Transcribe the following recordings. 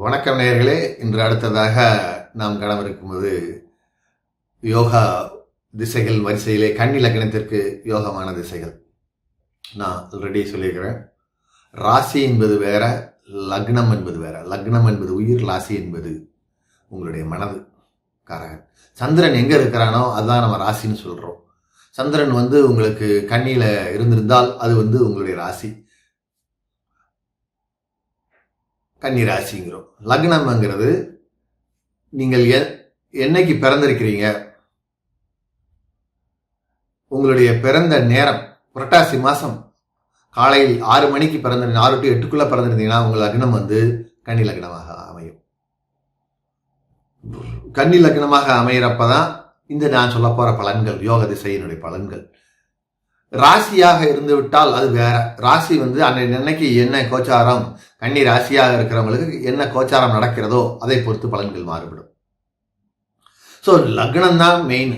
வணக்கம் நேயர்களே. இன்று அடுத்ததாக நாம் காணவிருக்கும்போது யோகா திசைகள் வரிசையிலே கன்னி லக்னத்திற்கு யோகமான திசைகள். நான் ஆல்ரெடி சொல்லியிருக்கிறேன். ராசி என்பது வேற லக்னம் என்பது வேற. லக்னம் என்பது உயிர் ராசி என்பது உங்களுடைய மனது. காரகன். சந்திரன் எங்கே இருக்கிறானோ அதுதான் நம்ம ராசின்னு சொல்கிறோம் சந்திரன் வந்து உங்களுக்கு கண்ணியில் இருந்திருந்தால் அது வந்து உங்களுடைய ராசி. கன்னி ராசிங்கிறோம் லக்னம்ங்கிறது நீங்கள் எ என்னைக்கு பிறந்திருக்கிறீங்க? உங்களுடைய பிறந்த நேரம் புரட்டாசி மாதம் காலையில் ஆறு மணிக்கு பிறந்த ஆறு டு எட்டுக்குள்ளே பிறந்திருந்தீங்கன்னா உங்கள் லக்னம் வந்து கன்னி லக்னமாக அமையும். கன்னி லக்னமாக அமையிறப்ப தான் இந்த நான் சொல்ல போகிற பலன்கள் யோக திசையினுடைய பலன்கள். ராசியாக இருந்து விட்டால் அது வேற. ராசி வந்து அன்னைக்கு என்ன கோச்சாரம் கன்னி ராசியாக இருக்கிறவங்களுக்கு என்ன கோச்சாரம் நடக்கிறதோ அதை பொறுத்து பலன்கள் மாறுபடும். ஸோ லக்னம் தான் மெயின்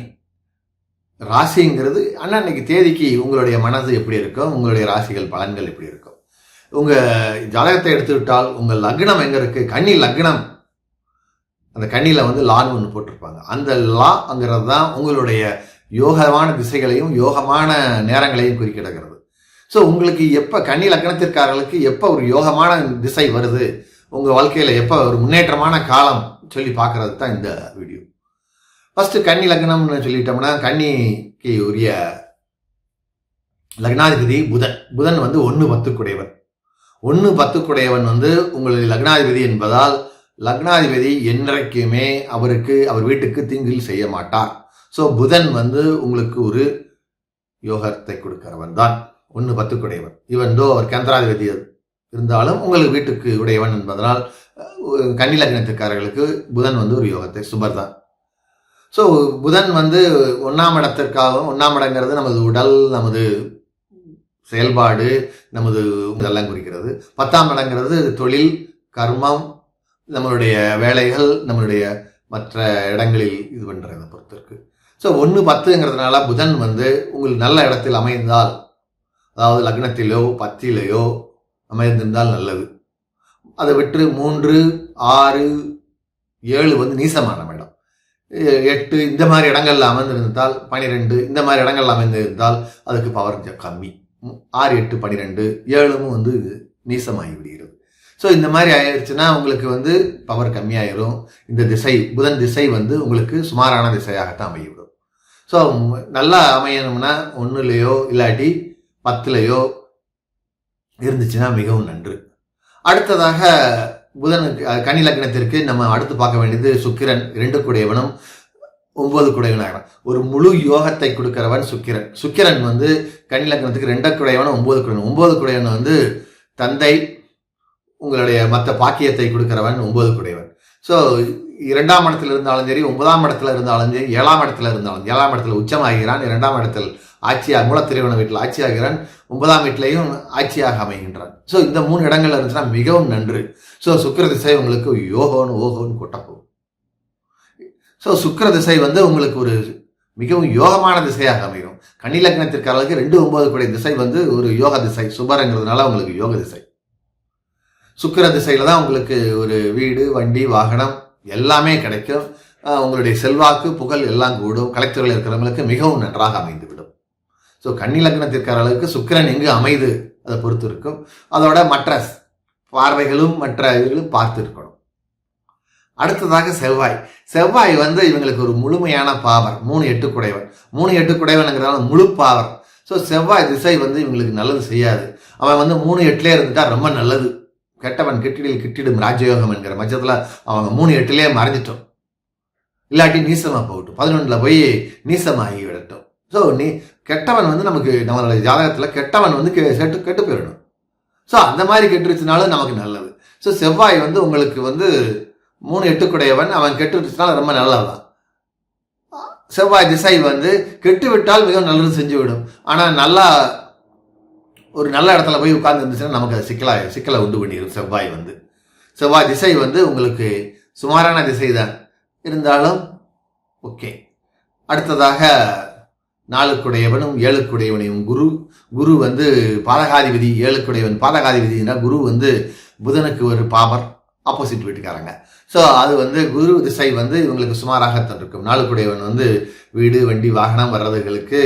ராசிங்கிறது அன்னன்னைக்கு தேதிக்கு உங்களுடைய மனது எப்படி இருக்கும் உங்களுடைய ராசிகள் பலன்கள் எப்படி இருக்கும் உங்கள் ஜாதகத்தை எடுத்துவிட்டால் உங்கள் லக்னம் எங்கே இருக்குது கன்னி லக்னம். அந்த கண்ணியில் வந்து லான்னு ஒன்று போட்டிருப்பாங்க. அந்த லாங்கிறது தான் உங்களுடைய யோகமான திசைகளையும் யோகமான நேரங்களையும் குறிக்கிடுகிறது ஸோ உங்களுக்கு எப்போ கன்னி லக்னத்திற்காரர்களுக்கு எப்போ ஒரு யோகமான திசை வருது? உங்கள் வாழ்க்கையில் எப்போ ஒரு முன்னேற்றமான காலம் சொல்லி பார்க்கறது தான் இந்த வீடியோ ஃபஸ்ட்டு கன்னி லக்னம்னு சொல்லிட்டோம்னா கன்னிக்கு உரிய லக்னாதிபதி புதன். புதன் வந்து ஒன்று பத்துக்குடையவன். ஒன்று பத்துக்குடையவன் வந்து உங்களுடைய லக்னாதிபதி என்பதால் லக்னாதிபதி என்றைக்குமே அவருக்கு அவர் வீட்டுக்கு தீங்கில் செய்ய மாட்டார். ஸோ புதன் வந்து உங்களுக்கு ஒரு யோகத்தை கொடுக்கிறவன் தான் ஒன்று பத்துக்குடையவன். இவன் தோ அவர் கேந்திராதிபதி இருந்தாலும் உங்களுக்கு வீட்டுக்கு உடையவன் என்பதனால் கன்னிலக்னத்துக்காரர்களுக்கு புதன் வந்து ஒரு யோகத்தை சுபர் தான் ஸோ புதன் வந்து ஒன்றாம் இடத்திற்காகவும் ஒன்றாம் இடங்கிறது நமது உடல் நமது செயல்பாடு நமது இதெல்லாம் குறிக்கிறது. பத்தாம் இடங்கிறது தொழில் கர்மம் நம்மளுடைய வேலைகள் நம்மளுடைய மற்ற இடங்களில் இது பண்ணுறதை பொறுத்திருக்கு. ஸோ ஒன்று பத்துங்கிறதுனால புதன் வந்து உங்களுக்கு நல்ல இடத்தில் அமைந்தால் அதாவது லக்னத்திலோ பத்திலேயோ அமைந்திருந்தால் நல்லது. அதை விட்டு மூன்று ஆறு ஏழு வந்து நீசமான இடம் எட்டு இந்த மாதிரி இடங்கள்ல அமர்ந்திருந்தால் பனிரெண்டு இந்த மாதிரி இடங்கள்ல அமைந்திருந்தால் அதுக்கு பவர் கம்மி. ஆறு எட்டு பனிரெண்டு ஏழும் வந்து நீசமாகி விடுகிறது. ஸோ இந்த மாதிரி ஆயிடுச்சுன்னா உங்களுக்கு வந்து பவர் கம்மியாயிரும். இந்த திசை புதன் திசை வந்து உங்களுக்கு சுமாரான திசையாகத்தான் அமையவிடும். ஸோ நல்லா அமையணும்னா ஒன்றுலையோ இல்லாட்டி பத்துலையோ இருந்துச்சுன்னா மிகவும் நன்று. அடுத்ததாக புதனுக்கு கனி லக்னத்திற்கு நம்ம அடுத்து பார்க்க வேண்டியது சுக்கிரன் இரண்டு குடையவனும் ஒன்பது குடையவனாகிறான் ஒரு முழு யோகத்தை கொடுக்கிறவன் சுக்கிரன். சுக்கிரன் வந்து கனி லக்னத்துக்கு ரெண்டு குடையவனும் ஒன்பது குடையவன் ஒன்பது குடையவன் வந்து தந்தை உங்களுடைய மற்ற பாக்கியத்தை கொடுக்கிறவன் ஒன்பது குடையவன். ஸோ இரண்டாம் இடத்துல இருந்தாலும் சரி ஒன்பதாம் இடத்துல இருந்தாலும் சரி ஏழாம் இடத்துல இருந்தாலும் ஏழாம் இடத்துல உச்சமாகிறான் இரண்டாம் இடத்தில் ஆட்சியாக மூலத்திரைவன வீட்டில் ஆட்சியாகிறான் ஒன்பதாம் வீட்டிலையும் ஆட்சியாக அமைகின்றான் ஸோ இந்த மூணு இடங்கள்ல இருந்துச்சுன்னா மிகவும் நன்று. ஸோ சுக்கர திசை உங்களுக்கு யோகோன்னு ஓகோன்னு கொட்டப்போகும் ஸோ சுக்கர திசை வந்து உங்களுக்கு ஒரு மிகவும் யோகமான திசையாக அமையும். கன்னி ரெண்டு ஒன்பது கூடிய திசை வந்து ஒரு யோக திசை. சுபரங்கிறதுனால உங்களுக்கு யோக திசை. சுக்கர திசையில தான் உங்களுக்கு ஒரு வீடு வண்டி வாகனம் எல்லாமே கிடைக்கும். உங்களுடைய செல்வாக்கு புகழ் எல்லாம் கூடும். கலெக்டர்கள் இருக்கிறவங்களுக்கு மிகவும் நன்றாக அமைந்துவிடும். ஸோ கன்னி அளவுக்கு சுக்கிரன் எங்கு அமைது? அதை பொறுத்து இருக்கும். அதோட மற்ற பார்வைகளும் மற்ற இதுகளும் பார்த்து இருக்கணும் அடுத்ததாக செவ்வாய். செவ்வாய் வந்து இவங்களுக்கு ஒரு முழுமையான பாவர் மூணு எட்டு குடைவன் மூணு எட்டு குடைவனுங்கிறதால முழு பாவர். ஸோ செவ்வாய் திசை வந்து இவங்களுக்கு நல்லது செய்யாது. அவன் வந்து மூணு எட்டுலேயே இருந்துட்டா ரொம்ப நல்லது. கெட்டவன் கெட்டிடில் கிட்டிடும் ராஜயோகம் என்கிற மச்சத்தில் அவங்க மூணு எட்டுலேயே மறைஞ்சிட்டோம். இல்லாட்டி நீசமாக போகட்டும். பதினொன்றில் போய் நீசமாகி விடட்டும். ஸோ நீ கெட்டவன் வந்து நமக்கு நம்மளோட ஜாதகத்தில் கெட்டவன் வந்து கெ கெட்டு போயிடணும். ஸோ அந்த மாதிரி கெட்டுருச்சுனாலும் நமக்கு நல்லது. ஸோ செவ்வாய் வந்து உங்களுக்கு வந்து மூணு எட்டுக்குடையவன் அவன் கெட்டுருச்சுனாலும் ரொம்ப நல்லதான் செவ்வாய் திசை வந்து கெட்டு விட்டால் மிகவும் நல்லது செஞ்சு விடும் ஆனால் நல்லா ஒரு நல்ல இடத்துல போய் உட்கார்ந்து இருந்துச்சுன்னா நமக்கு அது சிக்கலா சிக்கலை உண்டு பண்ணிடும் செவ்வாய் வந்து. செவ்வாய் திசை வந்து உங்களுக்கு சுமாரான திசை தான் இருந்தாலும் ஓகே அடுத்ததாக நாலுக்குடையவனும் ஏழுக்குடையவனையும். குரு குரு வந்து பாதகாதிபதி ஏழுக்குடையவன் பாதகாதிபதினா குரு வந்து புதனுக்கு ஒரு பாபர் ஆப்போசிட் வீட்டுக்காரங்க. ஸோ அது வந்து குரு திசை வந்து இவங்களுக்கு சுமாராகத்தான் இருக்கும் நாளுக்குடையவன் வந்து வீடு வண்டி வாகனம் வர்றதுகளுக்கு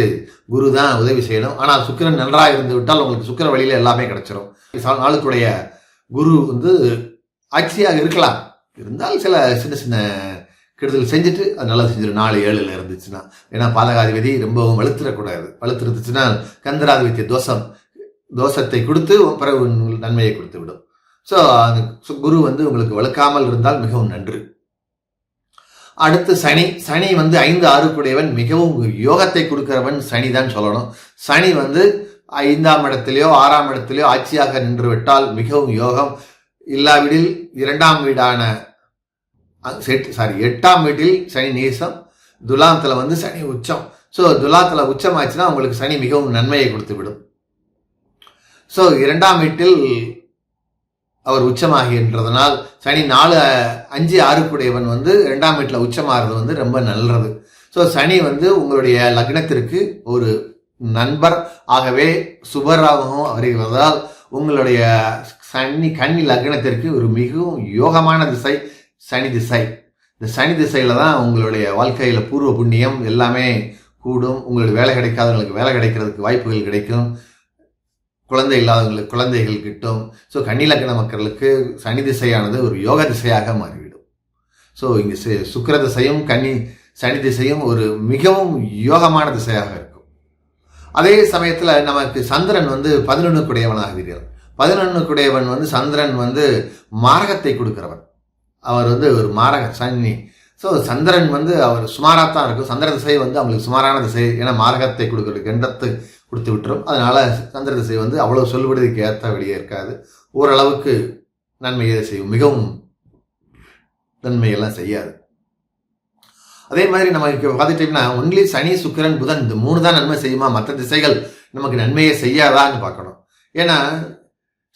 குரு தான் உதவி செய்யணும். ஆனால் சுக்கிரன் நன்றாக இருந்து விட்டால் உங்களுக்கு சுக்கிர வழியில் எல்லாமே கிடைச்சிரும். நாளுக்குடைய குரு வந்து ஆட்சியாக இருக்கலாம். இருந்தால் சில சின்ன சின்ன கெடுதல் செஞ்சுட்டு அது நல்லா செஞ்சிடும் நாலு ஏழில் இருந்துச்சுன்னா. ஏன்னா பாதகாதிபதி ரொம்பவும் வலுத்துறக்கூடாது. வலுத்துருந்துச்சுன்னா கந்தராதிபத்திய தோஷம் தோஷத்தை கொடுத்து பிறகு நன்மையை கொடுத்து விடும். ஸோ அந்த குரு வந்து உங்களுக்கு வலுக்காமல் இருந்தால் மிகவும் நன்று. அடுத்து சனி. சனி வந்து ஐந்து ஆறுக்குடையவன். மிகவும் யோகத்தை கொடுக்கிறவன் சனி தான் சொல்லணும். சனி வந்து ஐந்தாம் இடத்திலேயோ ஆறாம் இடத்திலேயோ ஆட்சியாக நின்று விட்டால் மிகவும் யோகம். இல்லாவிடில் இரண்டாம் வீடான செட் சாரி எட்டாம் வீட்டில் சனி நேசம் துலாத்தில் வந்து சனி உச்சம். ஸோ துலாத்தில் உச்சம் ஆச்சுன்னா உங்களுக்கு சனி மிகவும் நன்மையை கொடுத்து விடும் ஸோ இரண்டாம் வீட்டில் அவர் உச்சமாகின்றதனால் சனி நாலு அஞ்சு ஆறுக்குடையவன் வந்து ரெண்டாம் வீட்டில் உச்சமாகிறது வந்து ரொம்ப நல்லது. ஸோ சனி வந்து உங்களுடைய லக்னத்திற்கு ஒரு நண்பர். ஆகவே சுபராகவும் வருகிறதால் உங்களுடைய சனி கன்னி லக்னத்திற்கு ஒரு மிகவும் யோகமான திசை. சனி திசை. இந்த சனி திசையில தான் உங்களுடைய வாழ்க்கையில் பூர்வ புண்ணியம் எல்லாமே கூடும். உங்களுக்கு வேலை கிடைக்காதவங்களுக்கு வேலை கிடைக்கிறதுக்கு வாய்ப்புகள் கிடைக்கும். குழந்தை இல்லாதவங்களுக்கு குழந்தைகள் கிட்டும். ஸோ கன்னிலக்கண மக்களுக்கு சனி திசையானது ஒரு யோக திசையாக மாறிவிடும். ஸோ இங்கே சு- சுக்கிர திசையும் கன்னி சனி திசையும் ஒரு மிகவும் யோகமான திசையாக இருக்கும். அதே சமயத்தில் நமக்கு சந்திரன் வந்து பதினொன்று பதினொன்றுக்குடையவன் வந்து சந்திரன் வந்து மார்க்கத்தை கொடுக்கிறவன். அவர் வந்து ஒரு மாரக சனி ஸோ சந்திரன் வந்து அவர் சுமாராக தான் இருக்கும். சந்திர திசை வந்து அவங்களுக்கு சுமாரான திசை. ஏன்னா மாரகத்தை கொடுக்குற கண்டத்தை கொடுத்து விட்டுரும். அதனால் சந்திர திசை வந்து அவ்வளோ சொல்லுபடுறதுக்கு ஏற்ற வெளியே இருக்காது. ஓரளவுக்கு நன்மையை செய்யும்? மிகவும் நன்மையெல்லாம் செய்யாது. அதே மாதிரி நம்ம இப்போ பார்த்துட்டோம்னா ஒன்லி சனி சுக்கிரன் புதன் இந்த மூணு தான் நன்மை செய்யுமா? மற்ற திசைகள் நமக்கு நன்மையை செய்யாதான்னு பார்க்கணும். ஏன்னா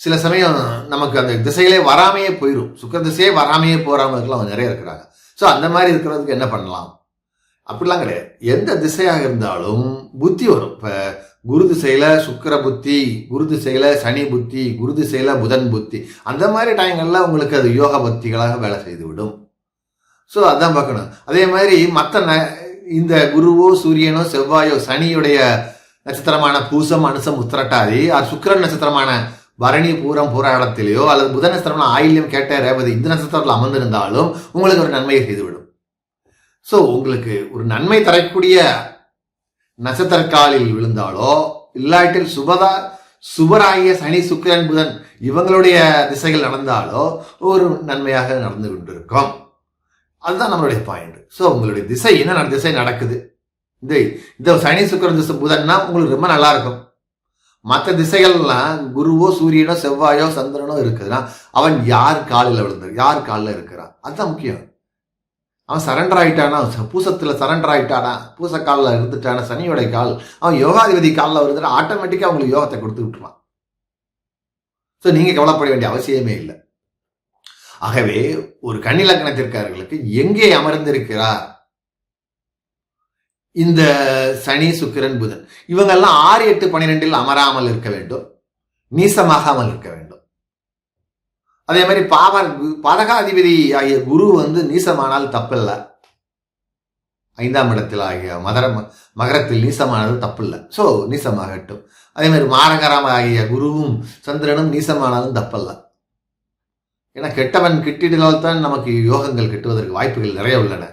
சில சமயம் நமக்கு அந்த திசைகளே வராமையே போயிடும் சுக்கர திசையே வராமையே போகிறவங்களுக்குலாம் நிறைய இருக்கிறாங்க. ஸோ அந்த மாதிரி இருக்கிறதுக்கு என்ன பண்ணலாம்? அப்படிலாம் கிடையாது. எந்த திசையாக இருந்தாலும் புத்தி வரும். இப்போ குரு திசையில் சுக்கிர புத்தி குரு திசையில் சனி புத்தி குரு திசையில் புதன் புத்தி. அந்த மாதிரி டைங்கள்ல உங்களுக்கு அது யோக புத்திகளாக வேலை செய்து விடும் ஸோ அதான் பார்க்கணும். அதே மாதிரி மற்ற ந இந்த குருவோ சூரியனோ செவ்வாயோ சனியுடைய நட்சத்திரமான பூசம் அனுசம் உத்திரட்டாதி அது சுக்கரன் நட்சத்திரமான பரணி பூரம் பூராடத்திலேயோ அல்லது புத நட்சத்திரம் ஆயில்யம் கேட்ட ரேவதி இந்த நட்சத்திரத்தில் அமர்ந்திருந்தாலும் உங்களுக்கு ஒரு நன்மையை செய்துவிடும். ஸோ உங்களுக்கு ஒரு நன்மை தரக்கூடிய நட்சத்திர காலில் விழுந்தாலோ இல்லாட்டில் சுபதா சுபராகிய சனி சுக்கிரன் புதன் இவங்களுடைய திசைகள் நடந்தாலோ ஒரு நன்மையாக நடந்து கொண்டிருக்கும். அதுதான் நம்மளுடைய பாயிண்ட் ஸோ உங்களுடைய திசை என்ன திசை நடக்குது? இந்த இந்த சனி சுக்கரன் திசை புதன்னா உங்களுக்கு ரொம்ப நல்லா இருக்கும். மற்ற திசைகள்லாம் குருவோ சூரியனோ செவ்வாயோ சந்திரனோ இருக்குதுன்னா அவன் யார் காலில் விழுந்து யார் காலில் இருக்கிறான்? அதுதான் முக்கியம். அவன் சரண்டர் ஆகிட்டானா பூசத்தில் சரண்டர் ஆகிட்டானா பூச காலில் இருந்துட்டானா? சனியோட கால். அவன் யோகாதிபதி காலில் வருதுன்னா ஆட்டோமேட்டிக்காக அவங்களுக்கு யோகத்தை கொடுத்து விட்டுருவான். ஸோ நீங்கள் கவலைப்பட வேண்டிய அவசியமே இல்லை. ஆகவே ஒரு கன்னி லக்னத்திற்காரர்களுக்கு எங்கே அமர்ந்திருக்கிறார்? இந்த சனி சுக்கிரன் புதன் இவங்கெல்லாம் ஆறு எட்டு பன்னிரெண்டில் அமராமல் இருக்க வேண்டும். நீசமாகாமல் இருக்க வேண்டும். அதே மாதிரி பாவ பதகாதிபதி ஆகிய குரு வந்து நீசமானால் தப்பில்லை. ஐந்தாம் இடத்தில் ஆகிய மதர மகரத்தில் நீசமானது தப்பில்லை. ஸோ நீசமாகட்டும். அதே மாதிரி மாரகரம் ஆகிய குருவும் சந்திரனும் நீசமானாலும் தப்பல்ல. ஏன்னா கெட்டவன் கிட்டிடலால் தான் நமக்கு யோகங்கள் கிட்டுவதற்கு வாய்ப்புகள் நிறைய உள்ளன.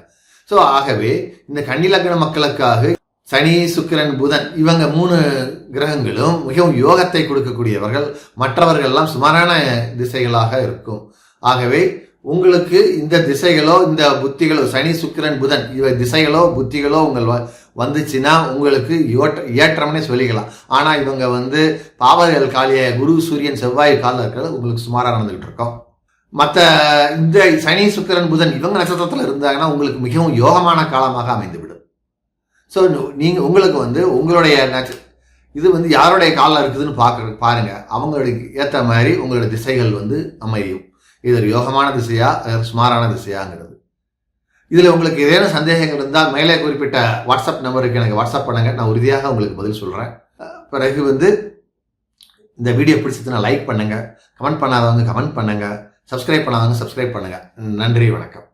ஸோ ஆகவே இந்த கன்னிலக்கண மக்களுக்காக சனி சுக்கிரன் புதன் இவங்க மூணு கிரகங்களும் மிகவும் யோகத்தை கொடுக்கக்கூடியவர்கள். மற்றவர்கள் எல்லாம் சுமாரான திசைகளாக இருக்கும். ஆகவே உங்களுக்கு இந்த திசைகளோ இந்த புத்திகளோ சனி சுக்கிரன் புதன் இவ திசைகளோ புத்திகளோ உங்கள் வ- வந்துச்சுன்னா உங்களுக்கு யோட்ட ஏற்றம்னே சொல்லிக்கலாம். ஆனால் இவங்க வந்து பாவர்கள் காலிய குரு சூரியன் செவ்வாய் காலில் இருக்கிறது உங்களுக்கு சுமாராக நடந்துகிட்டு இருக்கோம். மற்ற இந்த சனி சுக்கரன் புதன் இவங்க நட்சத்திரத்தில் இருந்தாங்கன்னா உங்களுக்கு மிகவும் யோகமான காலமாக அமைந்துவிடும். ஸோ நீங்கள் உங்களுக்கு வந்து உங்களுடைய நட்ச- இது வந்து யாருடைய காலில் இருக்குதுன்னு பார்க்க பாருங்கள் அவங்களுக்கு ஏற்ற மாதிரி உங்களுடைய திசைகள் வந்து அமையும். இது ஒரு யோகமான திசையா சுமாரான திசையாங்கிறது. இதில் உங்களுக்கு ஏதேனும் சந்தேகங்கள் இருந்தால் மேலே குறிப்பிட்ட வாட்ஸ்அப் நம்பருக்கு எனக்கு வாட்ஸ்அப் பண்ணுங்க. நான் உறுதியாக உங்களுக்கு பதில் சொல்கிறேன் பிறகு வந்து இந்த வீடியோ பிடிச்சதுன்னா லைக் பண்ணுங்கள் கமெண்ட் பண்ணாதவங்க கமெண்ட் பண்ணுங்கள் சப்ஸ்கிரைப் பண்ணாதவங்க சப்ஸ்கிரைப் பண்ணுங்கள் நன்றி வணக்கம்.